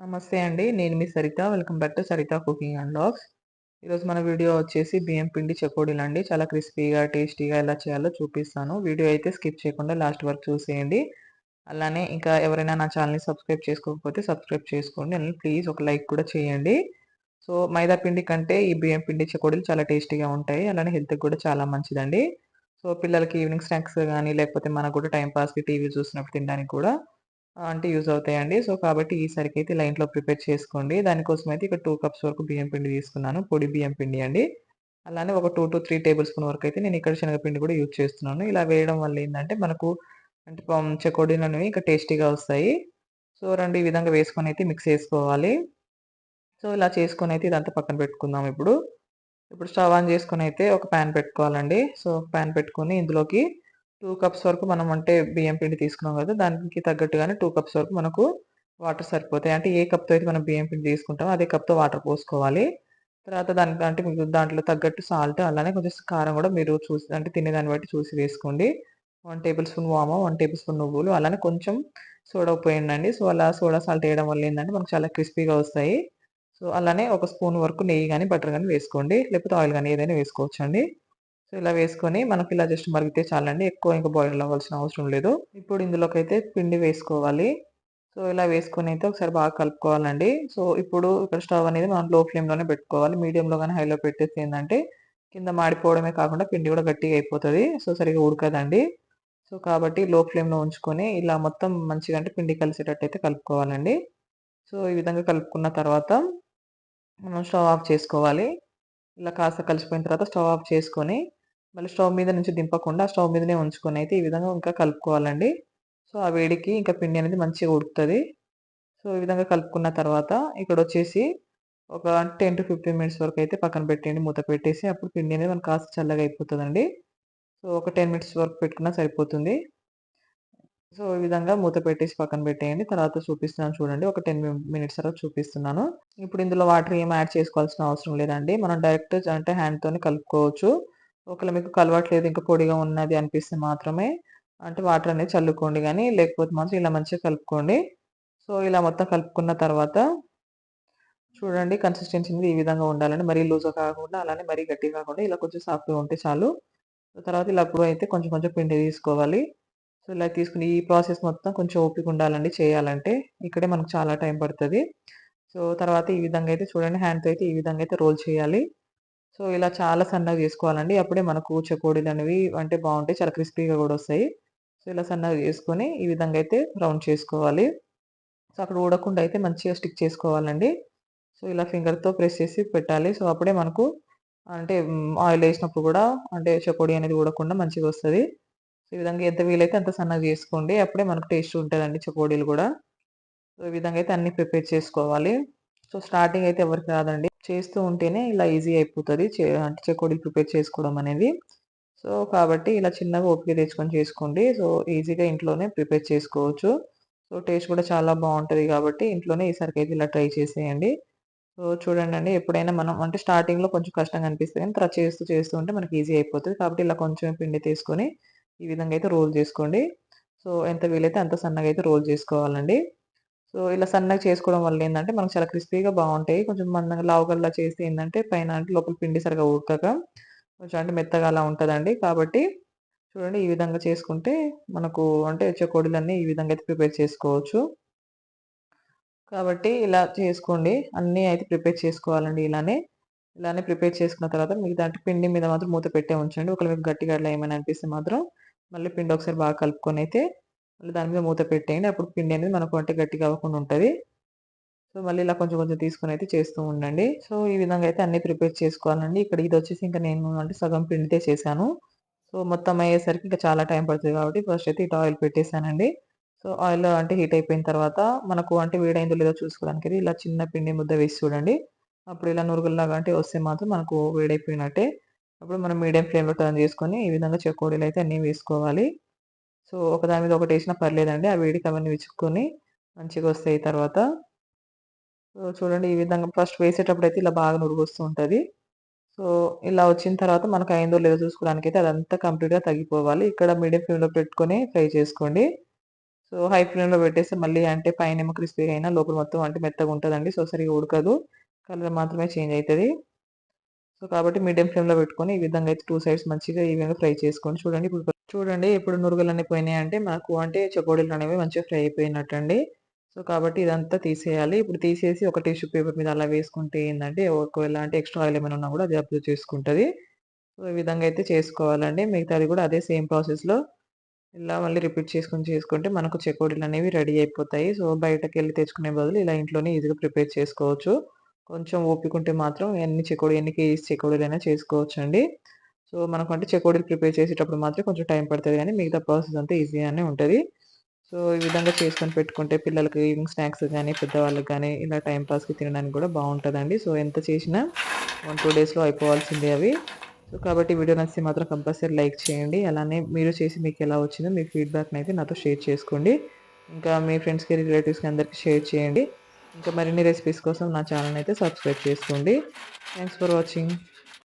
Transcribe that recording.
నమస్తే అండి. నేను మీ Saritha. Welcome back to Saritha cooking and vlogs. ఈరోజు మన వీడియో వచ్చేసి బియ్యం పిండి చెకోడీలండి. చాలా క్రిస్పీగా, టేస్టీగా ఎలా చేయాలో చూపిస్తాను. వీడియో అయితే స్కిప్ చేయకుండా లాస్ట్ వరకు చూసేయండి. అలానే ఇంకా ఎవరైనా నా ఛానల్‌ని సబ్స్క్రైబ్ చేసుకోకపోతే సబ్స్క్రైబ్ చేసుకోండి. అండ్ ప్లీజ్ ఒక లైక్ కూడా చేయండి. సో మైదా పిండి కంటే ఈ బియ్యం పిండి చెకోడీలు చాలా టేస్టీగా ఉంటాయి. అలానే హెల్త్‌కి కూడా చాలా మంచిదండి. సో పిల్లలకి ఈవినింగ్ స్నాక్స్ కానీ లేకపోతే మనకు కూడా టైంపాస్కి టీవీ చూసినప్పుడు తినడానికి కూడా అంటే యూజ్ అవుతాయండి. సో కాబట్టి ఈసారికి ఇలా ఇంట్లో ప్రిపేర్ చేసుకోండి. దానికోసం అయితే ఇక్కడ టూ కప్స్ వరకు బియ్యం పిండి తీసుకున్నాను. పొడి బియ్యం పిండి అండి. అలానే ఒక 2-3 టేబుల్ స్పూన్ వరకు అయితే నేను ఇక్కడ శనగపిండి కూడా యూజ్ చేస్తున్నాను. ఇలా వేయడం వల్ల ఏంటంటే మనకు అంటే పం చెకోడీలనేవి ఇంకా టేస్టీగా వస్తాయి. సో రెండు ఈ విధంగా వేసుకొని అయితే మిక్స్ చేసుకోవాలి. సో ఇలా చేసుకొని అయితే ఇదంతా పక్కన పెట్టుకుందాం ఇప్పుడు. ఇప్పుడు స్టవ్ ఆన్ చేసుకొని అయితే ఒక ప్యాన్ పెట్టుకోవాలండి. సో ప్యాన్ పెట్టుకొని ఇందులోకి టూ కప్స్ వరకు మనం అంటే బియ్యం పిండి తీసుకున్నాం కదా! దానికి తగ్గట్టుగానే టూ కప్స్ వరకు మనకు వాటర్ సరిపోతాయి. అంటే ఏ కప్‌తో అయితే మనం బియ్యం పిండి తీసుకుంటామో అదే కప్‌తో వాటర్ పోసుకోవాలి. తర్వాత దానికి అంటే మీకు దాంట్లో తగ్గట్టు సాల్ట్ అలానే కొంచెం కారం కూడా మీరు చూసి అంటే తినేదాన్ని బట్టి చూసి వేసుకోండి. వన్ టేబుల్ స్పూన్ వామ వన్ టేబుల్ స్పూన్ నువ్వులు అలానే కొంచెం సోడా పోయిందండి సో అలా సోడా, సాల్ట్ వేయడం వల్ల ఏంటంటే మనకు చాలా క్రిస్పీగా వస్తాయి. సో అలానే ఒక స్పూన్ వరకు నెయ్యి కానీ బటర్ కానీ వేసుకోండి. లేకపోతే ఆయిల్ కానీ ఏదైనా వేసుకోవచ్చండి. సో ఇలా వేసుకొని మనకి ఇలా జస్ట్ మరిగితే చాలండి. ఎక్కువ ఇంకా బాయిల్ అవ్వాల్సిన అవసరం లేదు. ఇప్పుడు ఇందులోకైతే పిండి వేసుకోవాలి. సో ఇలా వేసుకొని అయితే ఒకసారి బాగా కలుపుకోవాలండి. సో ఇప్పుడు ఇక్కడ స్టవ్ అనేది మనం లో ఫ్లేమ్‌లోనే పెట్టుకోవాలి. మీడియంలో కానీ హైలో పెట్టేస్తే ఏంటంటే కింద మాడిపోవడమే కాకుండా పిండి కూడా గట్టిగా అయిపోతుంది సో సరిగ్గా ఉడకదండి. సో కాబట్టి లో ఫ్లేమ్‌లో ఉంచుకొని ఇలా మొత్తం మంచిగా అంటే పిండి కలిసేటట్టు అయితే కలుపుకోవాలండి. సో ఈ విధంగా కలుపుకున్న తర్వాత మనం స్టవ్ ఆఫ్ చేసుకోవాలి. ఇలా కాస్త కలిసిపోయిన తర్వాత స్టవ్ ఆఫ్ చేసుకొని మళ్ళీ స్టవ్ మీద నుంచి దింపకుండా స్టవ్ మీదనే ఉంచుకొని అయితే ఈ విధంగా ఇంకా కలుపుకోవాలండి. సో ఆ వేడికి ఇంకా పిండి అనేది మంచిగా ఉడుకుతుంది సో ఈ విధంగా కలుపుకున్న తర్వాత ఇక్కడ వచ్చేసి ఒక 10-15 మినిట్స్ వరకు అయితే పక్కన పెట్టేయండి. మూత పెట్టేసి అప్పుడు పిండి అనేది మనకు కాస్త చల్లగా అయిపోతుందండి సో ఒక 10 మినిట్స్ వరకు పెట్టుకున్నా సరిపోతుంది. సో ఈ విధంగా మూత పెట్టేసి పక్కన పెట్టేయండి. తర్వాత చూపిస్తున్నాను చూడండి. ఒక టెన్ మినిట్స్ తర్వాత చూపిస్తున్నాను. ఇప్పుడు ఇందులో వాటర్ ఏమి యాడ్ చేసుకోవాల్సిన అవసరం లేదండి. మనం డైరెక్ట్ అంటే హ్యాండ్‌తోనే కలుపుకోవచ్చు. ఒకవేళ మీకు కలవట్లేదు ఇంకా పొడిగా ఉన్నది అనిపిస్తే మాత్రమే అంటే వాటర్ అనేది చల్లుకోండి కానీ లేకపోతే మాత్రం ఇలా మంచిగా కలుపుకోండి. సో ఇలా మొత్తం కలుపుకున్న తర్వాత చూడండి కన్సిస్టెన్సీ అనేది ఈ విధంగా ఉండాలండి. మరీ లూజ్‌గా కాకుండా అలానే మరీ గట్టిగా కాకుండా ఇలా కొంచెం సాఫ్ట్‌గా ఉంటే చాలు. తర్వాత ఇలా అప్పుడు అయితే కొంచెం కొంచెం పిండి తీసుకోవాలి. సో ఇలా తీసుకుని ఈ ప్రాసెస్ మొత్తం కొంచెం ఓపిక ఉండాలండి చేయాలంటే. ఇక్కడే మనకు చాలా టైం పడుతుంది సో తర్వాత ఈ విధంగా అయితే చూడండి హ్యాండ్‌తో అయితే ఈ విధంగా అయితే రోల్ చేయాలి. సో ఇలా చాలా సన్నగా చేసుకోవాలండి. అప్పుడే మనకు అనేవి అంటే బాగుంటాయి చాలా క్రిస్పీగా కూడా వస్తాయి. సో ఇలా సన్నగా చేసుకొని ఈ విధంగా అయితే రౌండ్ చేసుకోవాలి. సో అక్కడ ఊడకుండా అయితే మంచిగా స్టిక్ చేసుకోవాలండి. సో ఇలా ఫింగర్‌తో ప్రెస్ చేసి పెట్టాలి. సో అప్పుడే మనకు అంటే ఆయిల్ వేసినప్పుడు కూడా అంటే చకోడి అనేది ఊడకుండా మంచిగా వస్తుంది సో ఈ విధంగా ఎంత వీలైతే అంత సన్నగా చేసుకోండి. అప్పుడే మనకు టేస్ట్ ఉంటదండి చకోడీలు కూడా. సో ఈ విధంగా అయితే అన్నీ ప్రిపేర్ చేసుకోవాలి. సో స్టార్టింగ్ అయితే ఎవరికి రాదండి. చేస్తూ ఉంటేనే ఇలా ఈజీ అయిపోతుంది అంటే చెకోడీలు ప్రిపేర్ చేసుకోవడం అనేది. సో కాబట్టి ఇలా చిన్నగా ఓపిక తెచ్చుకొని చేసుకోండి. సో ఈజీగా ఇంట్లోనే ప్రిపేర్ చేసుకోవచ్చు. సో టేస్ట్ కూడా చాలా బాగుంటుంది కాబట్టి ఇంట్లోనే ఈసారికైతే ఇలా ట్రై చేసేయండి. సో చూడండండి ఎప్పుడైనా మనం అంటే స్టార్టింగ్‌లో కొంచెం కష్టంగా అనిపిస్తుంది కానీ తర్వాత చేస్తూ చేస్తూ ఉంటే మనకి ఈజీ అయిపోతుంది కాబట్టి ఇలా కొంచెం పిండి తీసుకొని ఈ విధంగా అయితే రోల్ చేసుకోండి. సో ఎంత వీలైతే అంత సన్నగా అయితే రోల్ చేసుకోవాలండి. సో ఇలా సన్నగా చేసుకోవడం వల్ల ఏంటంటే మనకు చాలా క్రిస్పీగా బాగుంటాయి కొంచెం మందంగా లావుగల్లా చేస్తే ఏంటంటే పైన అంటే లోపల పిండి సరిగ్గా ఉడకక కొంచెం అంటే మెత్తగా అలా ఉంటుందండి కాబట్టి చూడండి ఈ విధంగా చేసుకుంటే మనకు అంటే చెకోడీలన్నీ ఈ విధంగా అయితే ప్రిపేర్ చేసుకోవచ్చు. కాబట్టి ఇలా చేసుకోండి. అన్నీ అయితే ప్రిపేర్ చేసుకోవాలండి ఇలానే. ఇలానే ప్రిపేర్ చేసుకున్న తర్వాత మీకు దాంట్లో పిండి మీద మాత్రం మూత పెట్టే ఉంచండి. ఒకవేళ మీకు గట్టిగా ఏమైనా అనిపిస్తే మాత్రం మళ్ళీ పిండి ఒకసారి బాగా కలుపుకొని అయితే మళ్ళీ దాని మీద మూత పెట్టేయండి. అప్పుడు పిండి అనేది మనకు అంటే గట్టిగా అవ్వకుండా ఉంటుంది సో మళ్ళీ ఇలా కొంచెం కొంచెం తీసుకొని అయితే చేస్తూ ఉండండి. సో ఈ విధంగా అయితే అన్నీ ప్రిపేర్ చేసుకోవాలండి. ఇక్కడ ఇది వచ్చేసి ఇంకా నేను అంటే సగం పిండితే చేశాను. సో మొత్తం అయ్యేసరికి ఇంకా చాలా టైం పడుతుంది కాబట్టి ఫస్ట్ అయితే ఇటు ఆయిల్ పెట్టేసానండి. సో ఆయిల్ అంటే హీట్ అయిపోయిన తర్వాత మనకు అంటే వేడైందో లేదో చూసుకోవడానికి ఇలా చిన్న పిండి ముద్ద వేసి చూడండి. అప్పుడు ఇలా నురుగుల్లాగా అంటే వస్తే మాత్రం మనకు వేడైపోయినట్టే. అప్పుడు మనం మీడియం ఫ్లేమ్‌లో టర్న్ చేసుకొని ఈ విధంగా చెకోడీలు అయితే అన్నీ వేసుకోవాలి. సో ఒకదాని మీద ఒకటి వేసినా పర్లేదండి. ఆ వేడికి అవన్నీ విచ్చుకొని మంచిగా వస్తాయి తర్వాత. సో చూడండి ఈ విధంగా ఫస్ట్ వేసేటప్పుడు అయితే ఇలా బాగా నురుగొస్తూ ఉంటుంది సో ఇలా వచ్చిన తర్వాత మనకు అయిందో లేదో చూసుకోవడానికి అయితే అదంతా కంప్లీట్‌గా తగ్గిపోవాలి. ఇక్కడ మీడియం ఫ్లేమ్‌లో పెట్టుకొని ఫ్రై చేసుకోండి. సో హై ఫ్లేమ్‌లో పెట్టేస్తే మళ్ళీ అంటే పైనేమో క్రిస్పీగా అయినా లోపల మొత్తం అంటే మెత్తగా ఉంటుందండి సో సరిగ్గా ఉడకదు. కలర్ మాత్రమే చేంజ్ అవుతుంది సో కాబట్టి మీడియం ఫ్లేమ్‌లో పెట్టుకొని ఈ విధంగా అయితే టూ సైడ్స్ మంచిగా ఈవెన్‌గా ఫ్రై చేసుకోండి. చూడండి ఇప్పుడు చూడండి ఇప్పుడు పోయినాయి అంటే మనకు అంటే చెకోడీలు అనేవి మంచిగా ఫ్రై అయిపోయినట్టు అండి సో కాబట్టి ఇదంతా తీసేయాలి. ఇప్పుడు తీసేసి ఒక టిష్యూ పేపర్ మీద అలా వేసుకుంటే ఏంటంటే ఒకవేళ అంటే ఎక్స్‌ట్రా ఆయిల్ ఏమైనా ఉన్నా కూడా అది అబ్జర్వ్ చేసుకుంటుంది సో ఈ విధంగా అయితే చేసుకోవాలండి. మిగతాది కూడా అదే సేమ్ ప్రాసెస్‌లో ఇలా మళ్ళీ రిపీట్ చేసుకుని చేసుకుంటే మనకు చెకోడీలు అనేవి రెడీ అయిపోతాయి. సో బయటకెళ్ళి తెచ్చుకునే బదులు ఇలా ఇంట్లోనే ఈజీగా ప్రిపేర్ చేసుకోవచ్చు. కొంచెం ఓపిక ఉంటే మాత్రం ఎన్ని చెకోడీ ఎన్ని కేజీస్ చేసుకోవచ్చు అండి సో మనకు అంటే చెకోడీలు ప్రిపేర్ చేసేటప్పుడు మాత్రం కొంచెం టైం పడుతుంది కానీ మిగతా ప్రాసెస్ అంతా ఈజీగానే ఉంటుంది సో ఈ విధంగా చేసుకొని పెట్టుకుంటే పిల్లలకి ఈవినింగ్ స్నాక్స్ కానీ పెద్దవాళ్ళకి కానీ ఇలా టైం పాస్‌కి తినడానికి కూడా బాగుంటుందండి సో ఎంత చేసినా 1, 2 డేస్‌లో అయిపోవాల్సిందే అవి. సో కాబట్టి వీడియో నచ్చితే మాత్రం కంపల్సరీ లైక్ చేయండి. అలానే మీరు చేసి మీకు ఎలా వచ్చిందో మీ అయితే నాతో షేర్ చేసుకోండి. ఇంకా మీ ఫ్రెండ్స్‌కి, రిలేటివ్స్‌కి అందరికీ షేర్ చేయండి. ఇంకా మరిన్ని రెసిపీస్ కోసం నా ఛానల్ అయితే సబ్స్క్రైబ్ చేసుకోండి. Thanks for watching.